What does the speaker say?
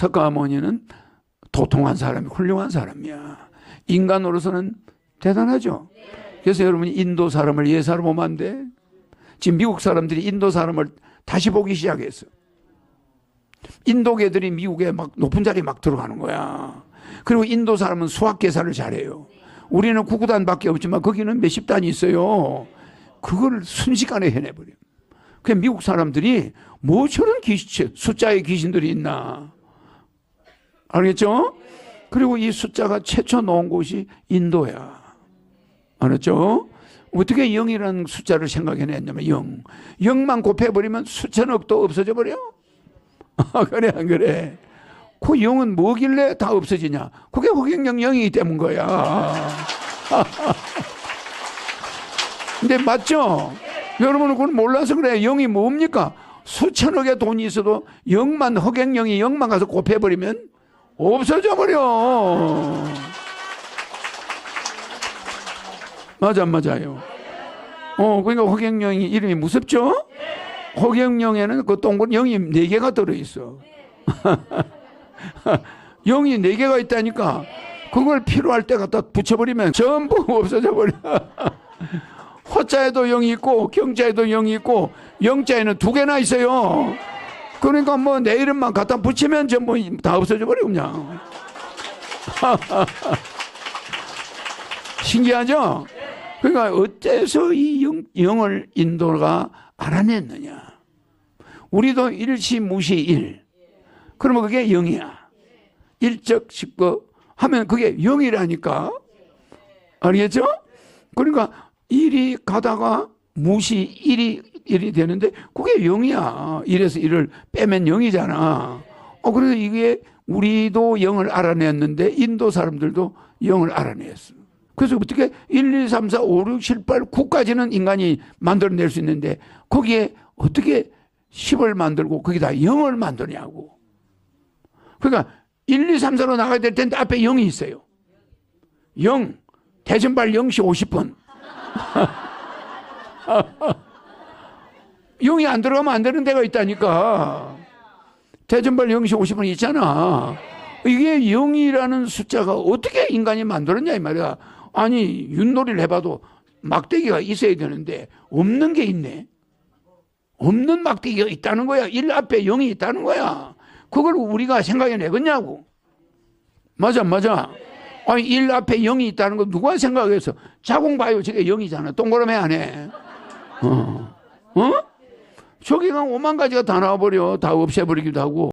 특가 어머니는 도통한 사람이 훌륭한 사람이야. 인간으로서는 대단하죠. 그래서 여러분이 인도 사람을 예사로 보면 안 돼. 지금 미국 사람들이 인도 사람을 다시 보기 시작했어. 인도계들이 미국에 막 높은 자리에 막 들어가는 거야. 그리고 인도 사람은 수학 계산을 잘해요. 우리는 구구단밖에 없지만 거기는 몇십 단이 있어요. 그걸 순식간에 해내버려. 그 미국 사람들이 뭐 저런 귀신, 숫자의 귀신들이 있나. 알겠죠? 그리고 이 숫자가 최초 나온 곳이 인도야. 알았죠? 어떻게 0이라는 숫자를 생각해냈냐면 0. 0만 곱해버리면 수천억도 없어져 버려. 아, 그래, 안 그래? 그 0은 뭐길래 다 없어지냐? 그게 허경영 0이기 때문 거야. 근데 맞죠? 여러분은 그걸 몰라서 그래. 0이 뭡니까? 수천억의 돈이 있어도 0만, 허경영이 0만 가서 곱해버리면 없어져 버려. 맞아, 안 맞아요. 어, 그러니까 허경영이 이름이 무섭죠? 허경영에는 그 동그란 영이 네 개가 들어있어. 영이 네 개가 있다니까. 그걸 필요할 때 갖다 붙여버리면 전부 없어져 버려. 허자에도 영이 있고 경자에도 영이 있고 영자에는 두 개나 있어요. 그러니까 뭐 내 이름만 갖다 붙이면 전부 다 없어져 버려 그냥. 신기하죠? 그러니까 어째서 이 영, 영을 인도가 알아냈느냐? 우리도 일시무시 일. 그러면 그게 영이야. 일적 십거 하면 그게 영이라니까. 알겠죠? 그러니까 일이 가다가 무시 일이 일이 되는데 그게 영이야. 일에서 일을 빼면 영이잖아. 어 그래서 이게 우리도 영을 알아냈는데 인도 사람들도 영을 알아냈어. 그래서 어떻게 1, 2, 3, 4, 5, 6, 7, 8, 9까지는 인간이 만들어낼 수 있는데 거기에 어떻게 10을 만들고 거기다 0을 만드냐고. 그러니까 1, 2, 3, 4로 나가야 될 텐데 앞에 0이 있어요. 0. 대전발 0시 50분. 0이 안 들어가면 안 되는 데가 있다니까. 대전발 0시 50분 있잖아. 이게 0이라는 숫자가 어떻게 인간이 만들었냐 이 말이야. 아니 윷놀이를 해봐도 막대기가 있어야 되는데 없는 게 있네. 없는 막대기가 있다는 거야. 1 앞에 0이 있다는 거야. 그걸 우리가 생각해내겠냐고. 맞아, 맞아. 아니, 1 앞에 0이 있다는 거 누가 생각했어? 자공 봐요. 저게 0이잖아. 동그라미 안 해. 어? 어? 저기가 5만 가지가 다 나와버려. 다 없애버리기도 하고.